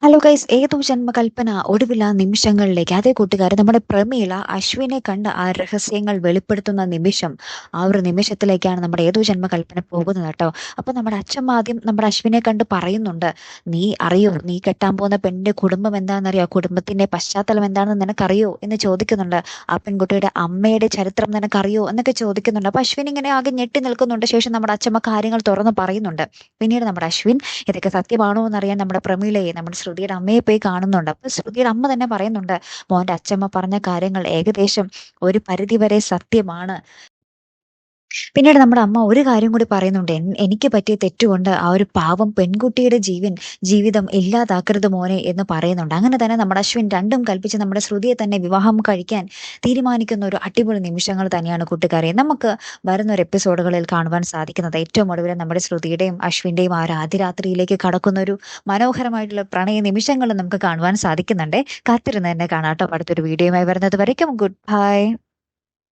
Hello guys ഏതോ ജന്മകൽപ്പന ഒടുവിൽ ആ നിമിഷങ്ങളിലേക്ക്. അതേ കൂട്ടുകാരെ നമ്മുടെ പ്രമീള അശ്വിനെ കണ്ട് ആ രഹസ്യങ്ങൾ വെളിപ്പെടുത്തുന്ന നിമിഷം ആ ഒരു നിമിഷത്തിലേക്കാണ് നമ്മുടെ ഏതോ ജന്മകൽപ്പന പോകുന്നത് കേട്ടോ. അപ്പൊ നമ്മുടെ അച്ഛൻ ആദ്യം നമ്മുടെ അശ്വിനെ കണ്ട് പറയുന്നുണ്ട് നീ അറിയോ? നീ കെട്ടാൻ പോകുന്ന പെണ്ണിന്റെ കുടുംബം എന്താണെന്നറിയോ? കുടുംബത്തിന്റെ പശ്ചാത്തലം എന്താണെന്ന് നിനക്കറിയോ? എന്ന് ചോദിക്കുന്നുണ്ട്. ആ പെൺകുട്ടിയുടെ അമ്മയുടെ ചരിത്രം നിനക്കറിയോ? എന്നൊക്കെ ചോദിക്കുന്നുണ്ട്. അപ്പൊ അശ്വിൻ ഇങ്ങനെ ആകെ ഞെട്ടി നിൽക്കുന്നുണ്ട്. ശേഷം നമ്മുടെ അച്ഛമ്മ കാര്യങ്ങൾ തുറന്ന് പറയുന്നുണ്ട്. പിന്നീട് നമ്മുടെ അശ്വിൻ ഇതൊക്കെ സത്യമാണോ എന്നറിയാൻ നമ്മുടെ പ്രമീളയെ നമ്മുടെ ശ്രുതിയുടെ അമ്മയെ പോയി കാണുന്നുണ്ട്. അപ്പൊ ശ്രുതിയുടെ അമ്മ തന്നെ പറയുന്നുണ്ട് മോന്റെ അച്ഛമ്മ പറഞ്ഞ കാര്യങ്ങൾ ഏകദേശം ഒരു പരിധിവരെ സത്യമാണ്. പിന്നീട് നമ്മുടെ അമ്മ ഒരു കാര്യം കൂടി പറയുന്നുണ്ട്. എനിക്ക് പറ്റിയ തെറ്റുകൊണ്ട് ആ ഒരു പാവം പെൺകുട്ടിയുടെ ജീവൻ ജീവിതം ഇല്ലാതാക്കരുത് മോനെ എന്ന് പറയുന്നുണ്ട്. അങ്ങനെ തന്നെ നമ്മുടെ അശ്വിൻ രണ്ടും കൽപ്പിച്ച് നമ്മുടെ ശ്രുതിയെ തന്നെ വിവാഹം കഴിക്കാൻ തീരുമാനിക്കുന്ന ഒരു അടിപൊളി നിമിഷങ്ങൾ തന്നെയാണ് കൂട്ടുകാരെ. നമുക്ക് വരുന്ന ഒരു എപ്പിസോഡുകളിൽ കാണുവാൻ സാധിക്കുന്നത് ഏറ്റവും ഒടുവിൽ നമ്മുടെ ശ്രുതിയുടെയും അശ്വിന്റെയും ആ ഒരു ആദ്യരാത്രിയിലേക്ക് കടക്കുന്ന ഒരു മനോഹരമായിട്ടുള്ള പ്രണയ നിമിഷങ്ങൾ നമുക്ക് കാണുവാൻ സാധിക്കുന്നുണ്ട്. കാത്തിരുന്ന് തന്നെ കാണാട്ടോ. അടുത്തൊരു വീഡിയോയുമായി വരുന്നത് വരയ്ക്കും. Good bye